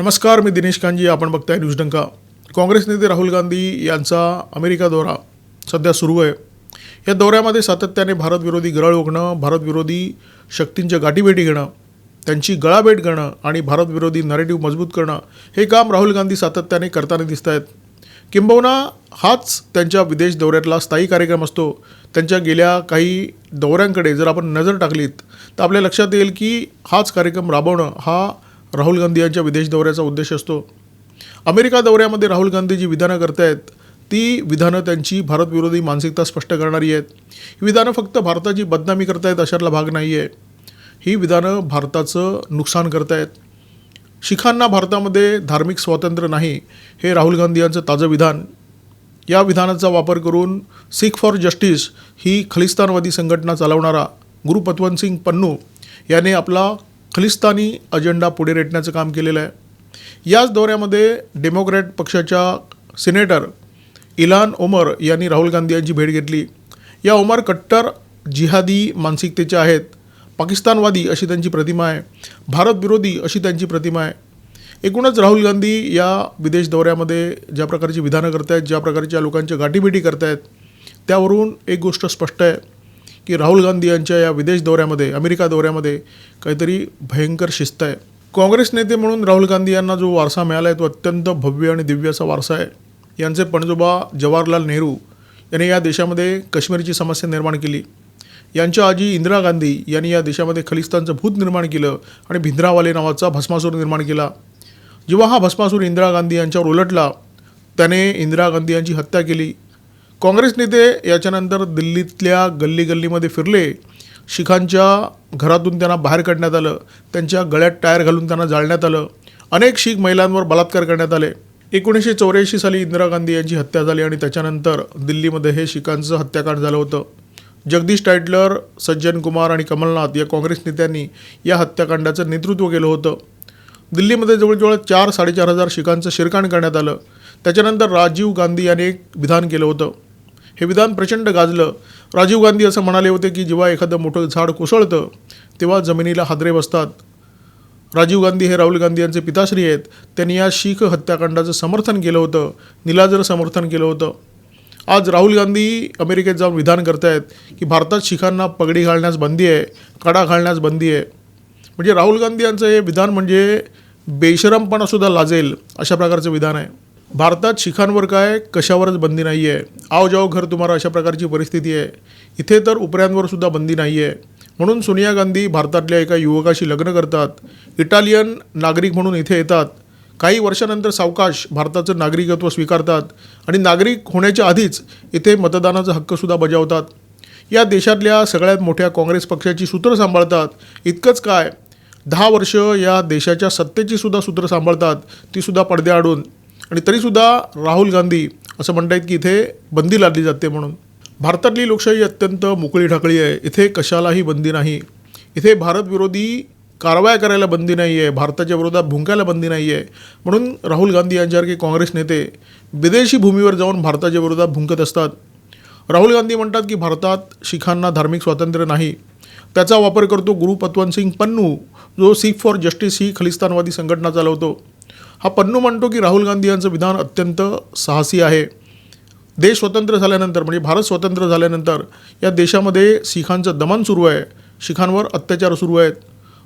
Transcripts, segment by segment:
नमस्कार मी दिनेश कांजी आपण बघताय न्यूज डंका. काँग्रेस नेते राहुल गांधी यांचा अमेरिका दौरा सध्या सुरू आहे. या दौऱ्यामध्ये सातत्याने भारतविरोधी गरळ ओघणं भारतविरोधी शक्तींच्या गाठीभेटी घेणं त्यांची गळाभेट घेणं आणि भारतविरोधी नरेटिव्ह मजबूत करणं हे काम राहुल गांधी सातत्याने करताना दिसत आहेत किंबहुना हाच त्यांच्या विदेश दौऱ्यातला स्थायी कार्यक्रम असतो. त्यांच्या गेल्या काही दौऱ्यांकडे जर आपण नजर टाकलीत तर आपल्या लक्षात येईल की हाच कार्यक्रम राबवणं हा राहुल गांधी यांच्या विदेश दौऱ्याचा उद्देश असतो. अमेरिका दौऱ्यामध्ये राहुल गांधी जी विधानं करतायत. ती विधानं त्यांची भारतविरोधी मानसिकता स्पष्ट करणारी आहेत. ही विधानं फक्त भारताची बदनामी करतायत अशातला भाग नाही आहे ही विधानं भारताचं नुकसान करतायत. शिखांना भारतामध्ये धार्मिक स्वातंत्र्य नाही हे राहुल गांधी यांचं ताजं विधान. या विधानाचा वापर करून सिख फॉर जस्टिस ही खलिस्तानवादी संघटना चालवणारा गुरु पतवंत सिंग पन्नू याने आपला खलिस्तानी अजेंडा पुढे रेटण्याचं काम केलेलं आहे. याच दौऱ्यामध्ये डेमोक्रॅट पक्षाच्या सिनेटर इलान ओमर यांनी राहुल गांधी यांची भेट घेतली. या ओमर कट्टर जिहादी मानसिकतेचे आहेत. पाकिस्तानवादी अशी त्यांची प्रतिमा आहे. भारतविरोधी अशी त्यांची प्रतिमा आहे. एकूणच राहुल गांधी या विदेश दौऱ्यामध्ये ज्या प्रकारची विधानं करतायत ज्या प्रकारच्या लोकांच्या गाठीभेटी करतायत त्यावरून एक गोष्ट स्पष्ट आहे. की राहुल गांधी यांच्या या विदेश दौऱ्यामध्ये अमेरिका दौऱ्यामध्ये काहीतरी भयंकर शिस्त आहे. काँग्रेस नेते म्हणून राहुल गांधी यांना जो वारसा मिळाला आहे तो अत्यंत भव्य आणि दिव्य असा वारसा आहे. यांचे पणजोबा जवाहरलाल नेहरू यांनी या देशामध्ये काश्मीरची समस्या निर्माण केली. यांच्या आजी इंदिरा गांधी यांनी या देशामध्ये खलिस्तानचं भूत निर्माण केलं आणि भिंद्रावाले नावाचा भस्मासूर निर्माण केला. जेव्हा हा भस्मासूर इंदिरा गांधी यांच्यावर उलटला त्याने इंदिरा गांधी यांची हत्या केली. काँग्रेस नेते याच्यानंतर दिल्लीतल्या गल्ली गल्लीमध्ये फिरले. शिखांच्या घरातून त्यांना बाहेर काढण्यात आलं. त्यांच्या गळ्यात टायर घालून त्यांना जाळण्यात आलं. अनेक शीख महिलांवर बलात्कार करण्यात आले. एकोणीसशे चौऱ्याऐंशी साली इंदिरा गांधी यांची हत्या झाली आणि त्याच्यानंतर दिल्लीमध्ये हे शिखांचं हत्याकांड झालं होतं. जगदीश टायटलर सज्जन कुमार आणि कमलनाथ या काँग्रेस नेत्यांनी या हत्याकांडाचं नेतृत्व केलं होतं. दिल्लीमध्ये जवळजवळ चार साडेचार हजार शिखांचं शिरकाण करण्यात आलं. त्याच्यानंतर राजीव गांधी याने एक विधान केलं होतं. हे विधान प्रचंड गाजलं. राजीव गांधी असं म्हणाले होते की जेव्हा एखादं मोठं झाड कोसळतं तेव्हा जमिनीला हादरे बसतात. राजीव गांधी हे राहुल गांधी यांचे पिताश्री आहेत. त्यांनी या शीख हत्याकांडाचं समर्थन केलं होतं. निलाजर समर्थन केलं होतं. आज राहुल गांधी अमेरिकेत जाऊन विधान करतायत की भारतात शिखांना पगडी घालण्यास बंदी आहे कडा घालण्यास बंदी आहे. म्हणजे राहुल गांधी यांचं हे विधान म्हणजे बेशरमपणासुद्धा लाजेल अशा प्रकारचं विधान आहे. भारतात शिखांवर काय कशावरच बंदी नाही आहे आव जाओ घर तुम्हाला अशा प्रकारची परिस्थिती आहे. इथे तर उपऱ्यांवर सुद्धा बंदी नाही आहे म्हणून सोनिया गांधी भारतातल्या एका युवकाशी लग्न करतात. इटालियन नागरिक म्हणून इथे येतात. काही वर्षानंतर सावकाश भारताचं नागरिकत्व स्वीकारतात आणि नागरिक होण्याच्या आधीच इथे मतदानाचा हक्कसुद्धा बजावतात. या देशातल्या सगळ्यात मोठ्या काँग्रेस पक्षाची सूत्रं सांभाळतात. इतकंच काय दहा वर्ष या देशाच्या सत्तेची सुद्धा सूत्रं सांभाळतात. तीसुद्धा पडद्याआडून. आणि तरीसुद्धा राहुल गांधी असं म्हणत आहेत की इथे बंदी लादली जाते म्हणून. भारतातली लोकशाही अत्यंत मोकळी ढाकळी आहे. इथे कशालाही बंदी नाही. इथे भारतविरोधी कारवाया करायला बंदी नाही आहे भारताच्या विरोधात भुंकायला बंदी नाही आहे म्हणून राहुल गांधी यांच्यासारखे काँग्रेस नेते विदेशी भूमीवर जाऊन भारताच्या विरोधात भुंकत असतात. राहुल गांधी म्हणतात की भारतात शिखांना धार्मिक स्वातंत्र्य नाही. त्याचा वापर करतो गुरु पतवंत सिंग पन्नू जो सीख फॉर जस्टिस ही खलिस्तानवादी संघटना चालवतो. हा पन्नू म्हणतो की राहुल गांधी यांचं विधान अत्यंत साहसी आहे. देश स्वतंत्र झाल्यानंतर म्हणजे भारत स्वतंत्र झाल्यानंतर या देशामध्ये शिखांचं दमन सुरू आहे. शिखांवर अत्याचार सुरू आहेत.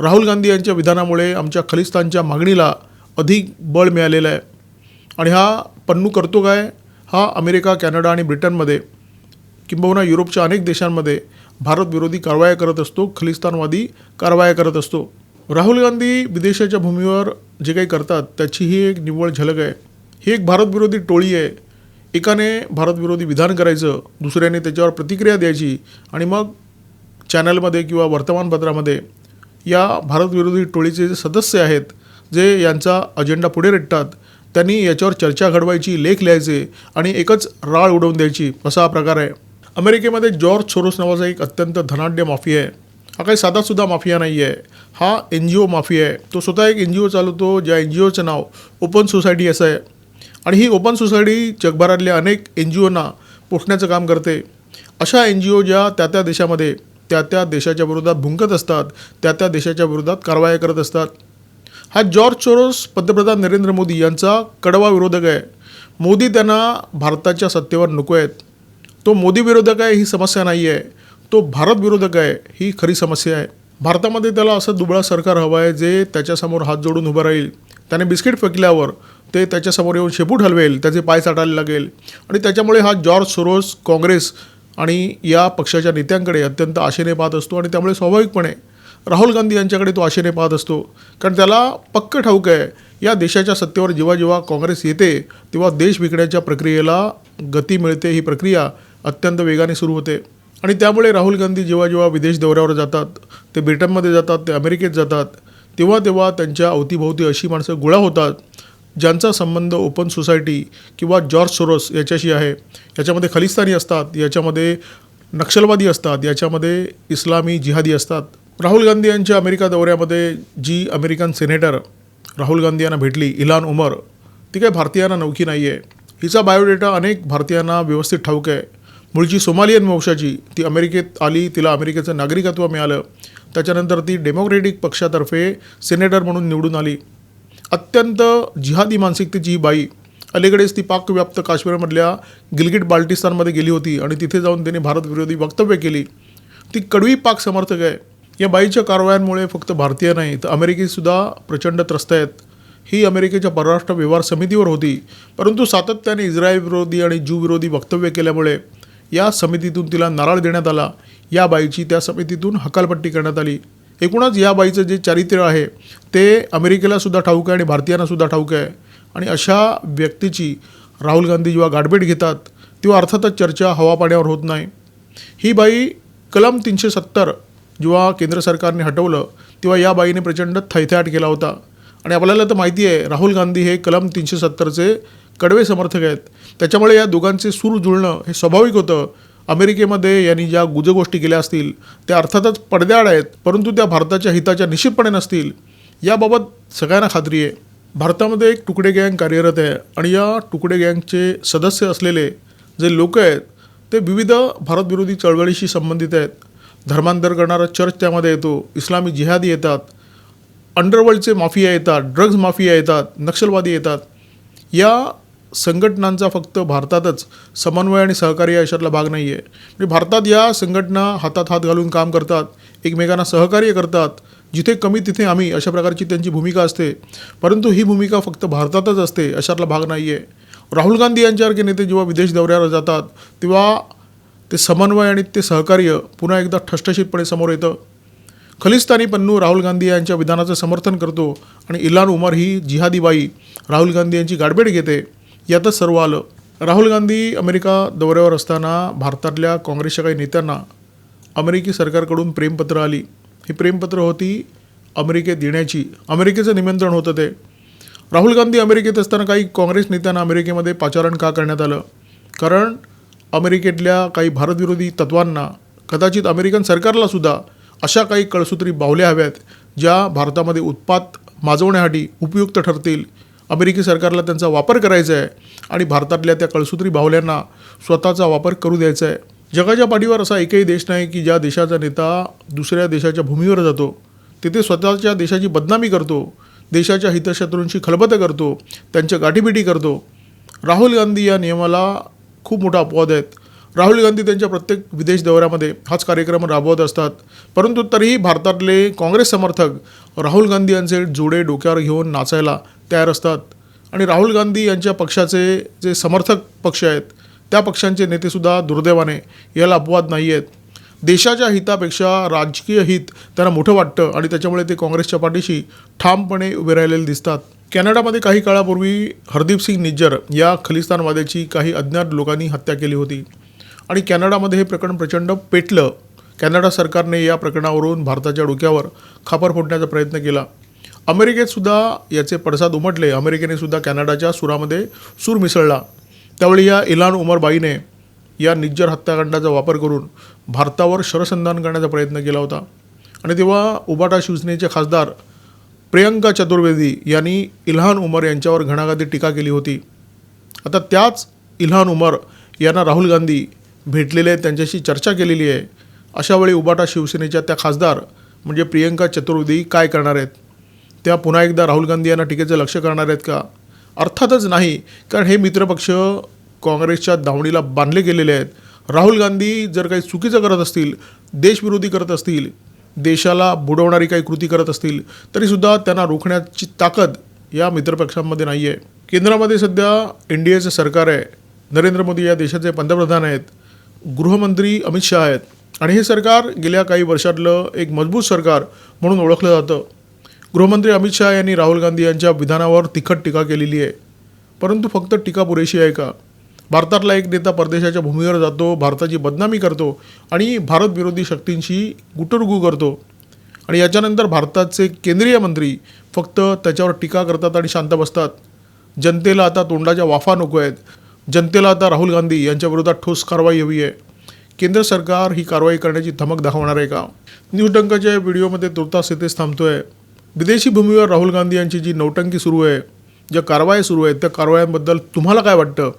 राहुल गांधी यांच्या विधानामुळे आमच्या खलिस्तानच्या मागणीला अधिक बळ मिळालेलं आहे. आणि हा पन्नू करतो काय? हा अमेरिका कॅनडा आणि ब्रिटनमध्ये किंबहुना युरोपच्या अनेक देशांमध्ये भारतविरोधी कारवाया करत असतो खलिस्तानवादी कारवाया करत असतो. राहुल गांधी विदेशाच्या भूमीवर जे काही करतात त्याची ही एक निव्वळ झलक आहे. ही एक भारतविरोधी टोळी आहे. एकाने भारतविरोधी विधान करायचं दुसऱ्याने त्याच्यावर प्रतिक्रिया द्यायची आणि मग चॅनलमध्ये किंवा वर्तमानपत्रामध्ये या भारतविरोधी टोळीचे जे सदस्य आहेत जे यांचा अजेंडा पुढे रेटतात त्यांनी याच्यावर चर्चा घडवायची लेख लिहायचे आणि एकच राळ उडवून द्यायची असा हा प्रकार आहे. अमेरिकेमध्ये जॉर्ज सोरोस नावाचा एक अत्यंत धनाढ्य माफिया आहे. हा काही साधासुद्धा माफिया नाही आहे हा एन जी ओ माफिया आहे तो स्वतः एक एन जी ओ चालवतो ज्या एन जी ओचं नाव ओपन सोसायटी असं आहे आणि ही ओपन सोसायटी जगभरातल्या अनेक एन जी ओना पोषण्याचं काम करते। अशा एन जी ओ ज्या त्या त्या देशामध्ये त्या त्या देशाच्या विरोधात भुंकत असतात त्या त्या देशाच्या विरोधात कारवाया करत असतात. हा जॉर्ज चोरोस पंतप्रधान नरेंद्र मोदी यांचा कडवा विरोधक आहे. मोदी त्यांना भारताच्या सत्तेवर नको आहेत. तो मोदी विरोधक आहे ही समस्या नाही आहे तो भारत विरोधक आहे ही खरी समस्या आहे. भारतामध्ये त्याला असं दुबळा सरकार हवं आहे जे त्याच्यासमोर हात जोडून उभं राहील. त्याने बिस्किट फेकल्यावर ते त्याच्यासमोर येऊन शेपूट हलवेल त्याचे पाय चाटायला लागेल. आणि त्याच्यामुळे हा जॉर्ज सोरोस काँग्रेस आणि या पक्षाच्या नेत्यांकडे अत्यंत आशेने पाहत असतो आणि त्यामुळे स्वाभाविकपणे राहुल गांधी यांच्याकडे तो आशेने पाहत असतो. कारण त्याला पक्क ठाऊक आहे या देशाच्या सत्तेवर जेव्हा जेव्हा काँग्रेस येते तेव्हा देश विकण्याच्या प्रक्रियेला गती मिळते ही प्रक्रिया अत्यंत वेगाने सुरू होते. आणि त्यामुळे राहुल गांधी जेव्हा जेव्हा विदेश दौऱ्यावर जातात ते ब्रिटनमध्ये जातात ते अमेरिकेत जातात तेव्हा तेव्हा त्यांच्या अवतीभोवती अशी माणसं गोळा होतात ज्यांचा संबंध ओपन सोसायटी किंवा जॉर्ज सोरोस याच्याशी आहे. याच्यामध्ये खलिस्तानी असतात याच्यामध्ये नक्षलवादी असतात याच्यामध्ये इस्लामी जिहादी असतात. राहुल गांधी यांच्या अमेरिका दौऱ्यामध्ये जी अमेरिकन सिनेटर राहुल गांधी यांना भेटली इलान उमर ती काही भारतीयांना नौकी नाही आहे हिचा बायोडेटा अनेक भारतीयांना व्यवस्थित ठाऊक आहे. मूळची सोमालियन वंशाची ती अमेरिकेत आली तिला अमेरिकेचं नागरिकत्व मिळालं. त्याच्यानंतर ती डेमोक्रेटिक पक्षातर्फे सिनेटर म्हणून निवडून आली. अत्यंत जिहादी मानसिकतेची ही बाई. अलीकडेच ती पाकव्याप्त काश्मीरमधल्या गिलगिट बाल्टिस्तानमध्ये गेली होती आणि तिथे जाऊन तिने भारतविरोधी वक्तव्य केली. ती कडवी पाक समर्थक आहे. या बाईच्या कारवायांमुळे फक्त भारतीय नाही तर अमेरिकेतसुद्धा प्रचंड त्रस्त आहेत. ही अमेरिकेच्या परराष्ट्र व्यवहार समितीवर होती. परंतु सातत्याने इस्रायल विरोधी आणि ज्यू विरोधी वक्तव्य केल्यामुळे या समितीतून तिला नारळ देण्यात आला. या बाईची त्या समितीतून हकालपट्टी करण्यात आली. एकूणच या बाईचं जे चारित्र्य आहे ते अमेरिकेलासुद्धा ठाऊक आहे आणि भारतीयांनासुद्धा ठाऊक आहे. आणि अशा व्यक्तीची राहुल गांधी जेव्हा गाठभेट घेतात तेव्हा अर्थातच चर्चा हवापाण्यावर होत नाही. ही बाई कलम तीनशे सत्तर जेव्हा केंद्र सरकारने हटवलं तेव्हा या बाईने प्रचंड थैथयाट केला होता. आणि आपल्याला तर माहिती आहे राहुल गांधी हे कलम तीनशे सत्तरचे कडवे समर्थक आहेत. त्याच्यामुळे या दोघांचे सूर जुळणं हे स्वाभाविक होतं. अमेरिकेमध्ये यांनी ज्या गुजगोष्टी केल्या असतील त्या अर्थातच पडद्याआड आहेत परंतु त्या भारताच्या हिताच्या निश्चितपणे नसतील. याबाबत सगळ्यांना खात्री आहे. भारतामध्ये एक तुकडे गँग कार्यरत आहे आणि या तुकडे गँगचे सदस्य असलेले जे लोक आहेत ते विविध भारतविरोधी चळवळीशी संबंधित आहेत. धर्मांतर करणारा चर्च त्यामध्ये येतो इस्लामी जिहादी येतात अंडरवर्ल्डचे माफिया येतात ड्रग्ज माफिया येतात नक्षलवादी येतात. या संघटनांचा फक्त भारतातच समन्वय आणि सहकार्य याच्यातला भाग नाही आहे म्हणजे भारतात या संघटना हातात हात घालून काम करतात एकमेकांना सहकार्य करतात जिथे कमी तिथे आम्ही अशा प्रकारची त्यांची भूमिका असते. परंतु ही भूमिका फक्त भारतातच असते अशातला भाग नाही आहे राहुल गांधी यांच्यासारखे नेते जेव्हा विदेश दौऱ्यावर जातात तेव्हा ते समन्वय आणि ते सहकार्य पुन्हा एकदा ठसठशीतपणे समोर येतं. खलिस्तानी पन्नू राहुल गांधी यांच्या विधानाचं समर्थन करतो आणि इलान उमर ही जिहादी बाई राहुल गांधी यांची गाडबेड घेते. यातच सर्व आलं. राहुल गांधी अमेरिका दौऱ्यावर असताना भारतातल्या काँग्रेसच्या काही नेत्यांना अमेरिकी सरकारकडून प्रेमपत्र आली. ही प्रेमपत्र होती अमेरिकेत येण्याची अमेरिकेचं निमंत्रण होतं ते. राहुल गांधी अमेरिकेत असताना काही काँग्रेस नेत्यांना अमेरिकेमध्ये पाचारण का करण्यात आलं? कारण अमेरिकेतल्या काही भारतविरोधी तत्वांना कदाचित अमेरिकन सरकारलासुद्धा अशा काही कळसूत्री बावल्या हव्यात ज्या भारतामध्ये उत्पात माजवण्यासाठी उपयुक्त ठरतील अमेरिकी सरकारला त्यांचा वापर करायचा आहे आणि भारतातल्या त्या कळसूत्री बाहुल्यांना स्वतःचा वापर करू द्यायचा आहे. जगाच्या पाठीवर असा एकही देश नाही की ज्या देशाचा नेता दुसऱ्या देशाच्या भूमीवर जातो. तिथे स्वतःच्या देशाची बदनामी करतो देशाच्या हितशत्रूंशी खलबतं करतो त्यांच्या गाठीबिटी करतो. राहुल गांधी या नियमाला खूप मोठा अपवाद आहेत. राहुल गांधी त्यांच्या प्रत्येक विदेश दौऱ्यामध्ये हाच कार्यक्रम राबवत असतात. परंतु तरीही भारतातले काँग्रेस समर्थक राहुल गांधी यांचे जोडे डोक्यावर घेऊन नाचायला तयार असतात. आणि राहुल गांधी यांच्या पक्षाचे जे समर्थक पक्ष आहेत त्या पक्षांचे नेतेसुद्धा दुर्दैवाने याला अपवाद नाही आहेत देशाच्या हितापेक्षा राजकीय हित त्यांना मोठं वाटतं आणि त्याच्यामुळे ते काँग्रेसच्या पाठीशी ठामपणे उभे राहिलेले दिसतात. कॅनडामध्ये काही काळापूर्वी हरदीप सिंग निज्जर या खलिस्तानवाद्याची काही अज्ञात लोकांनी हत्या केली होती. आणि कॅनडामध्ये हे प्रकरण प्रचंड पेटलं. कॅनडा सरकारने या प्रकरणावरून भारताच्या डोक्यावर खापर फोडण्याचा प्रयत्न केला. अमेरिकेत सुद्धा याचे पडसाद उमटले. अमेरिकेने सुद्धा कॅनडाच्या सुरामध्ये सूर मिसळला. त्यावेळी या इलान उमर बाईने या निज्जर हत्याकांडाचा वापर करून भारतावर शरसंधान करण्याचा प्रयत्न केला होता. आणि तेव्हा उबाटा शिवसेनेचे खासदार प्रियंका चतुर्वेदी यांनी इल्हान उमर यांच्यावर घणाघाती टीका केली होती. आता त्याच इल्हान उमर यांना राहुल गांधी भेटलेले आहेत त्यांच्याशी चर्चा केलेली आहे. अशा वेळी उबाटा शिवसेनेच्या त्या खासदार म्हणजे प्रियंका चतुर्वेदी काय करणार आहेत? त्या पुन्हा एकदा राहुल गांधी यांना टीकेचं लक्ष करणार आहेत का? अर्थातच नाही कारण हे मित्रपक्ष काँग्रेसच्या दावणीला बांधले गेलेले आहेत. राहुल गांधी जर काही चुकीचं करत असतील देशविरोधी करत असतील देशाला बुडवणारी काही कृती करत असतील तरीसुद्धा त्यांना रोखण्याची ताकद या मित्रपक्षांमध्ये नाही आहे केंद्रामध्ये सध्या एन डी एचं सरकार आहे. नरेंद्र मोदी या देशाचे पंतप्रधान आहेत. गृहमंत्री अमित शहा आहेत. आणि हे सरकार गेल्या काही वर्षातलं एक मजबूत सरकार म्हणून ओळखलं जातं. गृहमंत्री अमित शहा यांनी राहुल गांधी यांच्या विधानावर तिखट टीका केलेली आहे. परंतु फक्त टीका पुरेशी आहे का? भारतातला एक नेता परदेशाच्या भूमीवर जातो भारताची बदनामी करतो आणि भारत विरोधी शक्तींशी गुटरगू करतो. आणि याच्यानंतर भारताचे केंद्रीय मंत्री फक्त त्याच्यावर टीका करतात आणि शांत बसतात. जनतेला आता तोंडाच्या वाफा नको आहेत. जनतेला आता राहुल गांधी यांच्याविरोधात ठोस कारवाई हवी आहे. केंद्र सरकार ही कारवाई करण्याची धमक दाखवणार आहे का? न्यूज डंकाच्या या व्हिडिओमध्ये तुर्तास येथेच थांबतोय. विदेशी भूमीवर राहुल गांधी यांची जी नौटंकी सुरू आहे ज्या कारवाया सुरू आहेत त्या कारवायांबद्दल तुम्हाला काय वाटतं?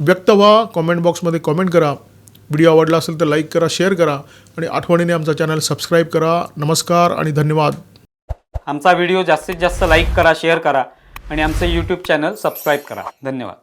व्यक्त व्हा कॉमेंट बॉक्समध्ये कॉमेंट करा. व्हिडिओ आवडला असेल तर लाईक करा शेअर करा आणि आठवणीने आमचा चॅनल सबस्क्राईब करा. नमस्कार आणि धन्यवाद. आमचा व्हिडिओ जास्तीत जास्त लाईक करा शेअर करा आणि आमचं यूट्यूब चॅनल सबस्क्राईब करा. धन्यवाद.